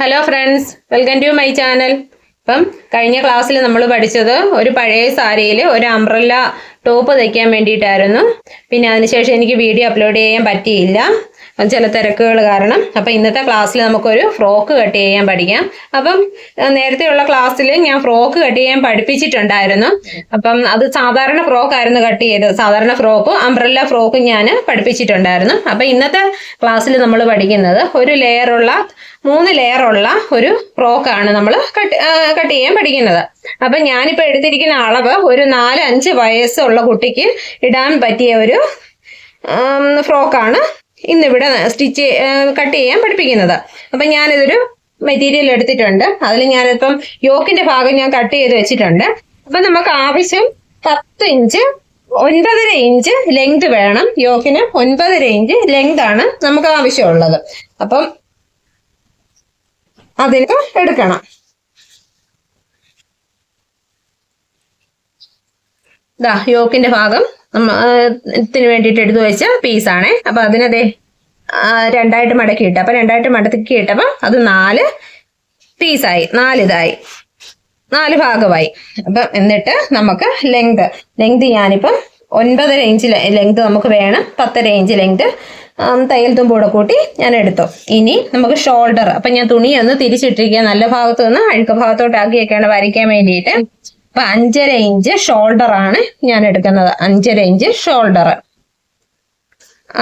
Hello friends welcome to my channel ഇപ്പം കഴിഞ്ഞ ക്ലാസ്സിൽ നമ്മൾ പഠിച്ചത് ഒരു പഴയ സാരിയിൽ ഒരു അംബ്രല്ല ടോപ്പ് തയ്ക്കാൻ വേണ്ടിയിട്ടായിരുന്നു. പിന്നെ അതിനുശേഷം എനിക്ക് വീഡിയോ അപ്ലോഡ് ചെയ്യാൻ പറ്റിയില്ല. ചില തിരക്കുകൾ കാരണം. അപ്പം ഇന്നത്തെ ക്ലാസ്സിൽ നമുക്കൊരു ഫ്രോക്ക് കട്ട് ചെയ്യാൻ പഠിക്കാം. അപ്പം നേരത്തെയുള്ള ക്ലാസ്സിൽ ഞാൻ ഫ്രോക്ക് കട്ട് ചെയ്യാൻ പഠിപ്പിച്ചിട്ടുണ്ടായിരുന്നു. അപ്പം അത് സാധാരണ ഫ്രോക്കായിരുന്നു കട്ട് ചെയ്തത്. സാധാരണ ഫ്രോക്കും അംബ്രല്ല ഫ്രോക്കും ഞാൻ പഠിപ്പിച്ചിട്ടുണ്ടായിരുന്നു. അപ്പം ഇന്നത്തെ ക്ലാസ്സിൽ നമ്മൾ പഠിക്കുന്നത് ഒരു ലെയറുള്ള മൂന്ന് ലെയറുള്ള ഒരു ഫ്രോക്കാണ് നമ്മൾ കട്ട് കട്ട് ചെയ്യാൻ പഠിക്കുന്നത്. അപ്പം ഞാനിപ്പോൾ എടുത്തിരിക്കുന്ന അളവ് ഒരു നാല് അഞ്ച് വയസ്സുള്ള കുട്ടിക്ക് ഇടാൻ പറ്റിയ ഒരു ഫ്രോക്കാണ് ഇന്നിവിടെ സ്റ്റിച്ച് കട്ട് ചെയ്യാൻ പഠിപ്പിക്കുന്നത്. അപ്പം ഞാനിതൊരു മെറ്റീരിയൽ എടുത്തിട്ടുണ്ട്. അതിൽ ഞാനിപ്പം യോക്കിന്റെ ഭാഗം ഞാൻ കട്ട് ചെയ്ത് വെച്ചിട്ടുണ്ട്. അപ്പം നമുക്ക് ആവശ്യം പത്ത് ഇഞ്ച് ഒൻപതര ഇഞ്ച് ലെങ്ത് വേണം. യോക്കിന് ഒൻപതര ഇഞ്ച് ലെങ്ത് ആണ് നമുക്ക് ആവശ്യമുള്ളത്. അപ്പം അതിന് എടുക്കണം. ദാ യോക്കിന്റെ ഭാഗം ത്തിന് വേണ്ടിയിട്ട് എടുത്തു വെച്ച പീസാണേ അപ്പൊ അതിനതേ രണ്ടായിട്ട് മടക്കി അപ്പം രണ്ടായിട്ട് മടക്കി ഇട്ടപ്പോ അത് നാല് പീസായി നാലിതായി നാല് ഭാഗമായി. അപ്പം എന്നിട്ട് നമുക്ക് ലെങ്ത് ലെങ്ത് ഞാനിപ്പം ഒൻപത് ഇഞ്ച് ലെങ്ത് നമുക്ക് വേണം. പത്തര ഇഞ്ച് ലെങ്ത് തയ്യൽ തുമ്പൂടെ കൂട്ടി ഞാൻ എടുത്തു. ഇനി നമുക്ക് ഷോൾഡർ അപ്പം ഞാൻ തുണി ഒന്ന് തിരിച്ചിട്ടിരിക്കുക നല്ല ഭാഗത്ത് നിന്ന് അഴുക്ക ഭാഗത്തോട്ടാക്കിയൊക്കെയാണ് വരയ്ക്കാൻ വേണ്ടിയിട്ട്. അപ്പൊ അഞ്ചര ഇഞ്ച് ഷോൾഡർ ആണ് ഞാൻ എടുക്കുന്നത്. അഞ്ചര ഇഞ്ച് ഷോൾഡർ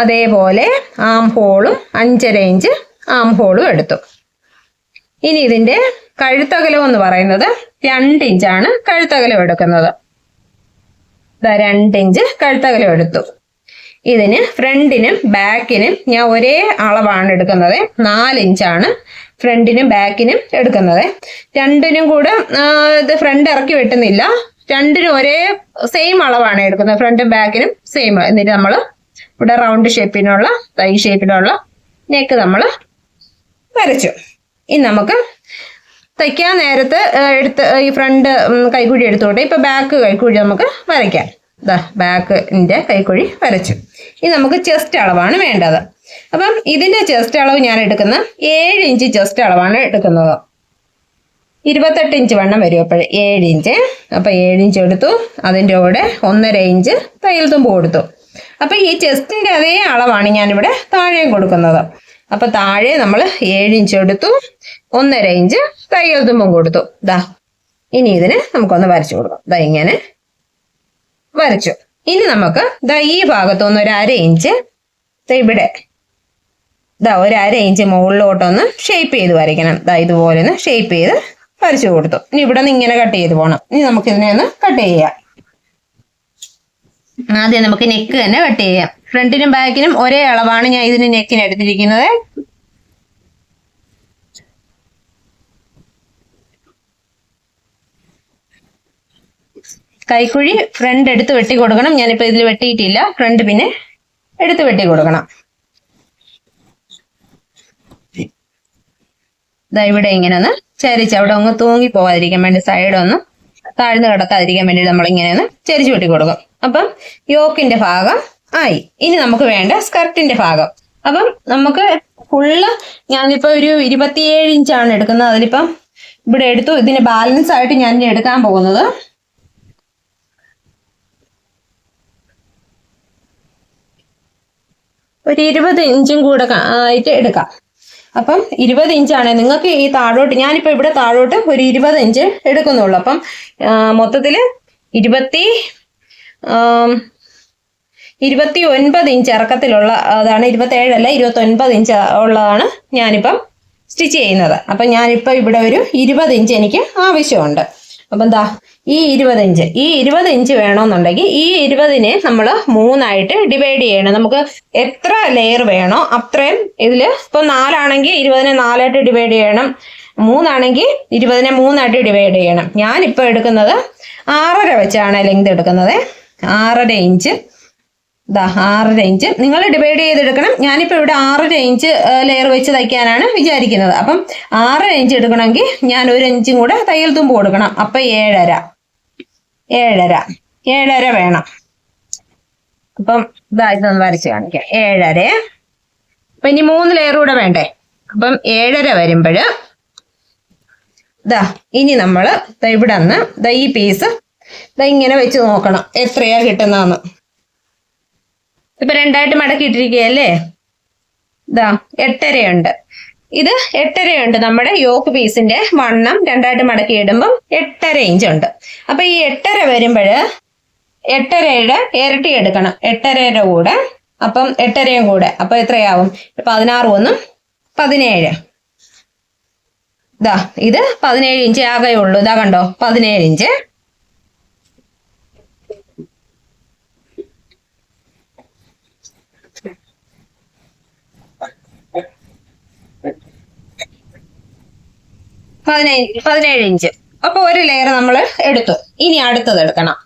അതേപോലെ ആം ഹോളും അഞ്ചര ഇഞ്ച് ആം ഹോളും എടുത്തു. ഇനി ഇതിന്റെ കഴുത്തകലം എന്ന് പറയുന്നത് രണ്ട് ഇഞ്ചാണ് കഴുത്തകലം എടുക്കുന്നത്. രണ്ട് ഇഞ്ച് കഴുത്തകലം എടുത്തു. ഇതിന് ഫ്രണ്ടിനും ബാക്കിനും ഞാൻ ഒരേ അളവാണ് എടുക്കുന്നത്. നാല് ഇഞ്ചാണ് ഫ്രണ്ടിനും ബാക്കിനും എടുക്കുന്നത്. രണ്ടിനും കൂടെ ഇത് ഫ്രണ്ട് ഇറക്കി വെട്ടുന്നില്ല. രണ്ടിനും ഒരേ സെയിം അളവാണ് എടുക്കുന്നത്. ഫ്രണ്ടും ബാക്കിനും സെയിം എന്നിട്ട് നമ്മൾ ഇവിടെ റൗണ്ട് ഷേപ്പിനുള്ള തൈ ഷേപ്പിനുള്ള നെക്ക് നമ്മൾ വരച്ചു. ഇനി നമുക്ക് തയ്ക്കാൻ നേരത്ത് എടുത്ത് ഈ ഫ്രണ്ട് കൈക്കുഴി എടുത്തോട്ടെ. ഇപ്പം ബാക്ക് കൈക്കുഴി നമുക്ക് വരയ്ക്കാം. ഇതാ ബാക്കിന്റെ കൈക്കുഴി വരച്ചു. ഇനി നമുക്ക് ചെസ്റ്റ് അളവാണ് വേണ്ടത്. അപ്പം ഇതിന്റെ ചെസ്റ്റ് അളവ് ഞാൻ എടുക്കുന്ന ഏഴ് ഇഞ്ച് ചെസ്റ്റ് അളവാണ് എടുക്കുന്നത്. ഇരുപത്തെട്ട് ഇഞ്ച് വണ്ണം വരും അപ്പോൾ ഏഴ് ഇഞ്ച്. അപ്പൊ ഏഴ് ഇഞ്ച് എടുത്തു. അതിന്റെ കൂടെ ഒന്നര ഇഞ്ച് തയ്യൽ തുമ്പ് കൊടുത്തു. അപ്പൊ ഈ ചെസ്റ്റിന്റെ അതേ അളവാണ് ഞാനിവിടെ താഴെയും കൊടുക്കുന്നത്. അപ്പൊ താഴെ നമ്മൾ ഏഴ് ഇഞ്ച് എടുത്തു. ഒന്നര ഇഞ്ച് തയ്യൽ തുമ്പും കൊടുത്തു. ദാ ഇനി ഇതിന് നമുക്കൊന്ന് വരച്ചു കൊടുക്കാം. ദാ ഇങ്ങനെ വരച്ചു. ഇനി നമുക്ക് ദാ ഈ ഭാഗത്തുനിന്ന് ഒരു അര ഇഞ്ച് ഇവിടെ ദാ ഒരു അര ഇഞ്ച് മുകളിലോട്ടൊന്ന് ഷേപ്പ് ചെയ്ത് വരയ്ക്കണം. ഇതാ ഇതുപോലെ ഒന്ന് ഷേപ്പ് ചെയ്ത് വരച്ചു കൊടുത്തു. ഇനി ഇവിടെ നിന്ന് ഇങ്ങനെ കട്ട് ചെയ്ത് പോകണം ഇനി നമുക്ക് ഇതിനെ ഒന്ന് കട്ട് ചെയ്യാം. ആദ്യം നമുക്ക് നെക്ക് തന്നെ കട്ട് ചെയ്യാം. ഫ്രണ്ടിനും ബാക്കിനും ഒരേ അളവാണ് ഞാൻ ഇതിന് നെക്കിന് എടുത്തിരിക്കുന്നത്. കൈക്കുഴി ഫ്രണ്ട് എടുത്ത് വെട്ടി കൊടുക്കണം. ഞാനിപ്പോ ഇതിൽ വെട്ടിയിട്ടില്ല. ഫ്രണ്ട് പിന്നെ എടുത്ത് വെട്ടി കൊടുക്കണം. ദാ ഇവിടെ ഇങ്ങനെ ഒന്ന് ചരിച്ച് അവിടെ ഒന്ന് തൂങ്ങി പോവാതിരിക്കാൻ വേണ്ടി സൈഡ് ഒന്ന് താഴ്ന്നു കിടക്കാതിരിക്കാൻ വേണ്ടി നമ്മൾ ഇങ്ങനെ ഒന്ന് ചരിച്ച് വെട്ടി കൊടുക്കും. അപ്പം യോക്കിന്റെ ഭാഗം ആയി. ഇനി നമുക്ക് വേണ്ട സ്കർട്ടിന്റെ ഭാഗം. അപ്പം നമുക്ക് ഫുള്ള് ഞാനിപ്പോ ഒരു ഇരുപത്തിയേഴ് ഇഞ്ചാണ് എടുക്കുന്നത്. അതിലിപ്പം ഇവിടെ എടുത്തു. ഇതിന് ബാലൻസ് ആയിട്ട് ഞാൻ ഇനി എടുക്കാൻ പോകുന്നത്. ഒരു ഇരുപത് ഇഞ്ചും കൂടെ ആയിട്ട് എടുക്കാം. അപ്പം ഇരുപത് ഇഞ്ചാണ്. നിങ്ങൾക്ക് ഈ താഴോട്ട് ഞാനിപ്പോൾ ഇവിടെ താഴോട്ട് ഒരു ഇരുപത് ഇഞ്ച് എടുക്കുന്നുള്ളൂ. അപ്പം മൊത്തത്തിൽ ഇരുപത്തി ഇരുപത്തി ഒൻപത് ഇഞ്ച് ഇറക്കത്തിലുള്ള അതാണ് ഇരുപത്തേഴല്ല ഇരുപത്തി ഒൻപത് ഇഞ്ച് ഉള്ളതാണ് ഞാനിപ്പം സ്റ്റിച്ച് ചെയ്യുന്നത്. അപ്പം ഞാനിപ്പോൾ ഇവിടെ ഒരു ഇരുപത് ഇഞ്ച് എനിക്ക് ആവശ്യമുണ്ട്. അപ്പം എന്താ ഈ ഇരുപത് ഇഞ്ച്. ഈ ഇരുപത് ഇഞ്ച് വേണമെന്നുണ്ടെങ്കിൽ ഈ ഇരുപതിനെ നമ്മൾ മൂന്നായിട്ട് ഡിവൈഡ് ചെയ്യണം. നമുക്ക് എത്ര ലെയർ വേണോ അത്രയും ഇതിൽ ഇപ്പൊ നാലാണെങ്കിൽ ഇരുപതിനെ നാലായിട്ട് ഡിവൈഡ് ചെയ്യണം. മൂന്നാണെങ്കിൽ ഇരുപതിനെ മൂന്നായിട്ട് ഡിവൈഡ് ചെയ്യണം. ഞാനിപ്പോൾ എടുക്കുന്നത് ആറര വെച്ചാണ് ലെങ്ത് എടുക്കുന്നത്. ആറര ഇഞ്ച്. ദാ ആറര ഇഞ്ച് നിങ്ങൾ ഡിവൈഡ് ചെയ്തെടുക്കണം. ഞാനിപ്പോൾ ഇവിടെ ആറ് റേഞ്ച് ലെയർ വെച്ച് തയ്ക്കാനാണ് വിചാരിക്കുന്നത്. അപ്പം ആറ് റേഞ്ച് എടുക്കണമെങ്കിൽ ഞാൻ ഒരു ഇഞ്ചും കൂടെ തയ്യൽ തുമ്പ് കൊടുക്കണം. അപ്പം ഏഴര. ഏഴര. ഏഴര വേണം. അപ്പം ഇതാ ഒന്ന് വരച്ച് കാണിക്കാം. ഏഴര. അപ്പം ഇനി മൂന്ന് ലെയർ കൂടെ വേണ്ടേ? അപ്പം ഏഴര വരുമ്പോൾ ദാ ഇനി നമ്മൾ ഇവിടെ നിന്ന് ദാ ഈ പീസ് ദാ ഇങ്ങനെ വെച്ച് നോക്കണം. എത്രയാ കിട്ടുന്നതെന്ന്. ഇപ്പൊ രണ്ടായിട്ട് മടക്കിയിട്ടിരിക്കുകയല്ലേ? ഇതാ എട്ടരയുണ്ട്. ഇത് എട്ടരയുണ്ട്. നമ്മുടെ യോക്ക് പീസിന്റെ വണ്ണം രണ്ടായിട്ട് മടക്കി ഇടുമ്പം എട്ടര ഇഞ്ച് ഉണ്ട്. അപ്പൊ ഈ എട്ടര വരുമ്പോൾ എട്ടരയുടെ ഇരട്ടി എടുക്കണം. എട്ടരയുടെ കൂടെ അപ്പം എട്ടരയും കൂടെ. അപ്പൊ എത്രയാവും? പതിനാറ് ഒന്നും പതിനേഴ്. ഇതാ ഇത് പതിനേഴ് ഇഞ്ച് ആകെ ഉള്ളൂ ഇതാ കണ്ടോ? പതിനേഴ് ഇഞ്ച് പതിനേഴ് പതിനേഴ് ഇഞ്ച് അപ്പൊ ഒരു ലെയർ നമ്മൾ എടുത്തു. ഇനി അടുത്തത് എടുക്കണം.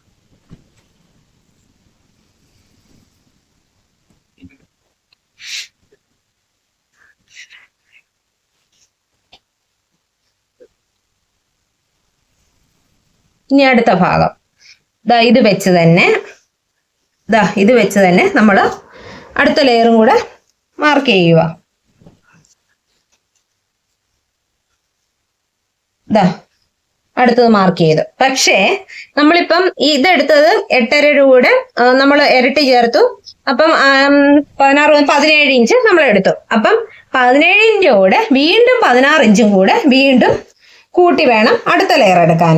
ഇനി അടുത്ത ഭാഗം. ദാ ഇത് വെച്ച് തന്നെ ദാ ഇത് വെച്ച് തന്നെ നമ്മൾ അടുത്ത ലെയറും കൂടെ മാർക്ക് ചെയ്യുക. ദാ അടുത്തത് മാർക്ക് ചെയ്തു. പക്ഷേ നമ്മളിപ്പം ഇതെടുത്തത് എട്ടര കൂടെ നമ്മൾ ഇരട്ടി ചേർത്തു. അപ്പം പതിനാറ് പതിനേഴ് ഇഞ്ച് നമ്മൾ എടുത്തു. അപ്പം പതിനേഴിന്റെ കൂടെ വീണ്ടും പതിനാറ് ഇഞ്ചും കൂടെ വീണ്ടും കൂട്ടി വേണം അടുത്ത ലെയർ എടുക്കാൻ.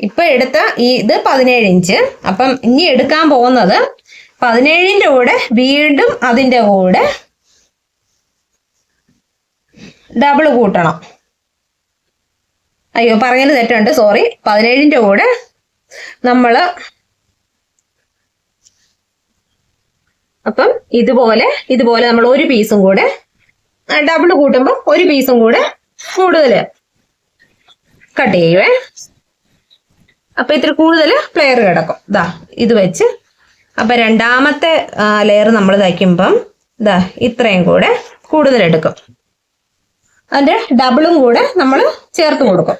ഇപ്പൊ എടുത്ത ഈ ഇത് പതിനേഴ് ഇഞ്ച്. അപ്പം ഇനി എടുക്കാൻ പോകുന്നത് പതിനേഴിന്റെ കൂടെ വീണ്ടും അതിന്റെ കൂടെ ഡബിൾ കൂട്ടണം. അയ്യോ പറഞ്ഞത് തെറ്റുണ്ട്. സോറി പതിനേഴിന്റെ കൂടെ നമ്മൾ അപ്പം ഇതുപോലെ ഇതുപോലെ നമ്മൾ ഒരു പീസും കൂടെ ഡബിൾ കൂട്ടുമ്പോൾ ഒരു പീസും കൂടെ കൂടുതൽ കട്ട് ചെയ്യുവേ. അപ്പൊ ഇത്തിരി കൂടുതൽ പ്ലെയർ കിടക്കും. ദാ ഇത് വെച്ച്. അപ്പൊ രണ്ടാമത്തെ ലെയർ നമ്മൾ തയ്ക്കുമ്പം ദാ ഇത്രയും കൂടെ കൂടുതൽ എടുക്കും. അതിന്റെ ഡബിളും കൂടെ നമ്മൾ ചേർത്ത് കൊടുക്കും.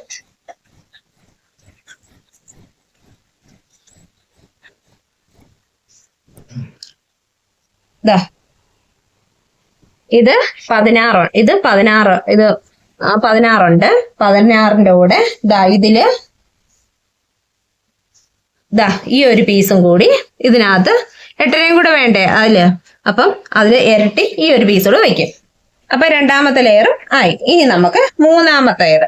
ഇത് പതിനാറ് ഇത് പതിനാറ് ഇത് പതിനാറുണ്ട്. പതിനാറിന്റെ കൂടെ ദാ ഇതിൽ ദാ ഈ ഒരു പീസും കൂടി ഇതിനകത്ത് എട്ടരയും കൂടെ വേണ്ടേ അതിൽ. അപ്പം അതിൽ ഇരട്ടി ഈ ഒരു പീസ് കൂടെ വയ്ക്കും. അപ്പൊ രണ്ടാമത്തെ ലെയറും ആയി. ഇനി നമുക്ക് മൂന്നാമത്തെ ലെയർ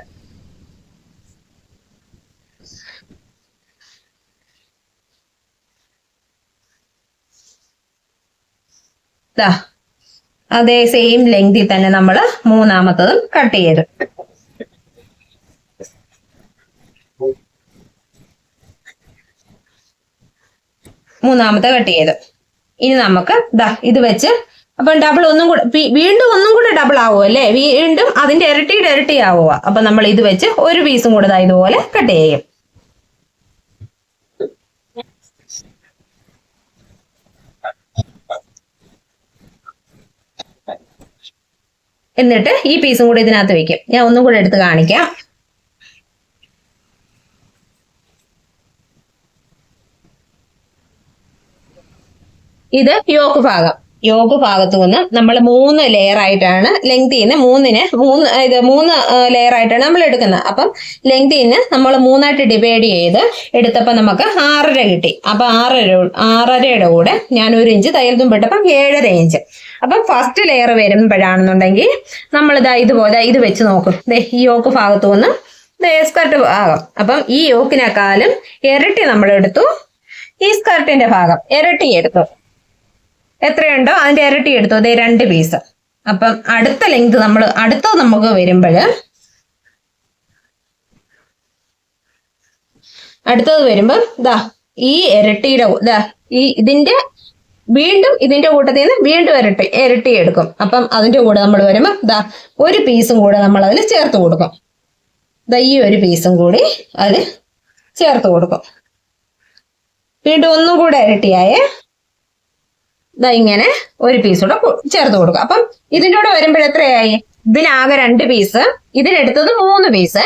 അതേ സെയിം ലെങ്തിൽ തന്നെ നമ്മൾ മൂന്നാമത്തതും കട്ട് ചെയ്ത്. മൂന്നാമത്തെ കട്ട് ചെയ്ത്. ഇനി നമുക്ക് ദാ ഇത് വെച്ച് അപ്പം ഡബിൾ ഒന്നും കൂടെ വീണ്ടും ഒന്നും കൂടെ ഡബിൾ ആവുമോ അല്ലേ? വീണ്ടും അതിന്റെ ഇരട്ടിയുടെ ഇരട്ടി ആവുക അപ്പൊ നമ്മൾ ഇത് വെച്ച് ഒരു പീസും കൂടെ ഇതുപോലെ കട്ട് ചെയ്യും. എന്നിട്ട് ഈ പീസും കൂടെ ഇതിനകത്ത് വെക്കും. ഞാൻ ഒന്നും കൂടെ എടുത്ത് കാണിക്കാം. ഇത് യോക്ക് ഭാഗം. യോക്ക് ഭാഗത്തു നിന്ന് നമ്മൾ മൂന്ന് ലെയർ ആയിട്ടാണ് ലെങ്തിന്ന് മൂന്നിന് മൂന്ന് ഇത് മൂന്ന് ലെയർ ആയിട്ടാണ് നമ്മൾ എടുക്കുന്നത്. അപ്പം ലെങ്തിന്ന് നമ്മൾ മൂന്നായിട്ട് ഡിവൈഡ് ചെയ്ത് എടുത്തപ്പോൾ നമുക്ക് ആറര കിട്ടി. അപ്പം ആറര ആറരയുടെ കൂടെ ഞാൻ ഒരു ഇഞ്ച് തയ്യൽ തുമ്പിട്ടപ്പം ഏഴര ഇഞ്ച് അപ്പം ഫസ്റ്റ് ലെയർ വരുമ്പോഴാണെന്നുണ്ടെങ്കിൽ നമ്മൾ ഇതാ ഇതുപോലെ ഇത് വെച്ച് നോക്കും. ഈ യോക്ക് ഭാഗത്തു നിന്ന് സ്കർട്ട് ഭാഗം. അപ്പം ഈ യോക്കിനേക്കാളും ഇരട്ടി നമ്മൾ എടുത്തു ഈ സ്കർട്ടിന്റെ ഭാഗം ഇരട്ടി എടുത്തു. എത്രയുണ്ടോ അതിന്റെ ഇരട്ടി എടുത്തു. അതേ രണ്ട് പീസ് അപ്പം അടുത്ത ലെങ്ത് നമ്മൾ അടുത്ത നമുക്ക് വരുമ്പോൾ അടുത്തത് വരുമ്പോൾ ദാ ഈ ഇരട്ടിയുടെ ദാ ഈ ഇതിന്റെ വീണ്ടും ഇതിന്റെ കൂട്ടത്തിൽ നിന്ന് വീണ്ടും ഇരട്ടി ഇരട്ടി എടുക്കും. അപ്പം അതിന്റെ കൂടെ നമ്മൾ വരുമ്പോൾ ദാ ഒരു പീസും കൂടെ നമ്മൾ അതിൽ ചേർത്ത് കൊടുക്കും. ദാ ഈ ഒരു പീസും കൂടി അതിൽ ചേർത്ത് കൊടുക്കും. വീണ്ടും ഒന്നും കൂടെ ഇരട്ടിയായേ ദാ ഇങ്ങനെ ഒരു പീസ് കൂടെ ചേർത്ത് കൊടുക്കും അപ്പം ഇതിന്റെ കൂടെ വരുമ്പോൾ എത്രയായി? ഇതിനാകെ രണ്ട് പീസ് ഇതിലെടുത്തത് മൂന്ന് പീസ്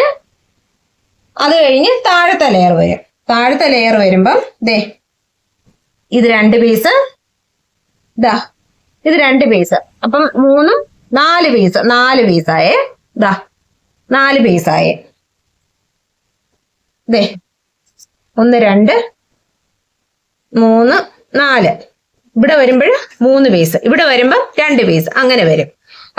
അത് കഴിഞ്ഞ് താഴത്തെ ലെയർ വരും. താഴത്തെ ലെയർ വരുമ്പം ദേ ഇത് രണ്ട് പീസ് ദാ ഇത് രണ്ട് പീസ് അപ്പം മൂന്നും നാല് പീസ് നാല് പീസായേ ദാ നാല് പീസായേ ദേ ഒന്ന് രണ്ട് മൂന്ന് നാല്. ഇവിടെ വരുമ്പോൾ മൂന്ന് പീസ് ഇവിടെ വരുമ്പോൾ രണ്ട് പീസ് അങ്ങനെ വരും.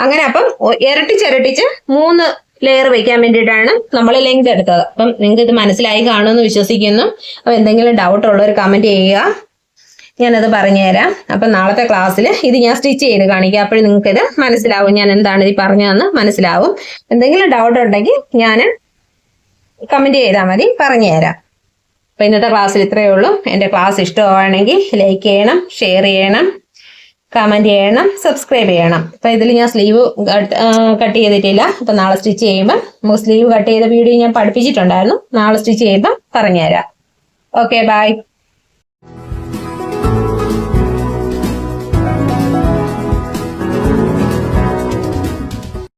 അങ്ങനെ അപ്പം ഇരട്ടി ചിരട്ടിച്ച് മൂന്ന് ലെയർ വെക്കാൻ വേണ്ടിയിട്ടാണ് നമ്മൾ ലെങ്ത് എടുത്തത്. അപ്പം നിങ്ങൾക്ക് ഇത് മനസ്സിലായി കാണുമെന്ന് വിശ്വസിക്കുന്നു. അപ്പം എന്തെങ്കിലും ഡൗട്ട് ഉള്ളവർ കമന്റ് ചെയ്യുക. ഞാനത് പറഞ്ഞുതരാം. അപ്പം നാളത്തെ ക്ലാസ്സിൽ ഇത് ഞാൻ സ്റ്റിച്ച് ചെയ്ത് കാണിക്കാം. അപ്പോൾ നിങ്ങൾക്ക് ഇത് മനസ്സിലാവും ഞാൻ എന്താണ് ഇത് പറഞ്ഞതെന്ന് മനസ്സിലാവും. എന്തെങ്കിലും ഡൗട്ട് ഉണ്ടെങ്കിൽ ഞാൻ കമന്റ് ചെയ്താൽ മതി പറഞ്ഞുതരാം. അപ്പൊ ഇന്നത്തെ ക്ലാസ്സിൽ ഇത്രയേ ഉള്ളൂ. എന്റെ ക്ലാസ് ഇഷ്ടമാണെങ്കിൽ ലൈക്ക് ചെയ്യണം ഷെയർ ചെയ്യണം കമന്റ് ചെയ്യണം സബ്സ്ക്രൈബ് ചെയ്യണം. അപ്പൊ ഇതിൽ ഞാൻ സ്ലീവ് കട്ട് ചെയ്തിട്ടില്ല. അപ്പൊ നാളെ സ്റ്റിച്ച് ചെയ്യുമ്പോൾ നമുക്ക് സ്ലീവ് കട്ട് ചെയ്ത വീഡിയോ ഞാൻ പഠിപ്പിച്ചിട്ടുണ്ടായിരുന്നു. നാളെ സ്റ്റിച്ച് ചെയ്യുമ്പോൾ പറഞ്ഞുതരാം. Okay bye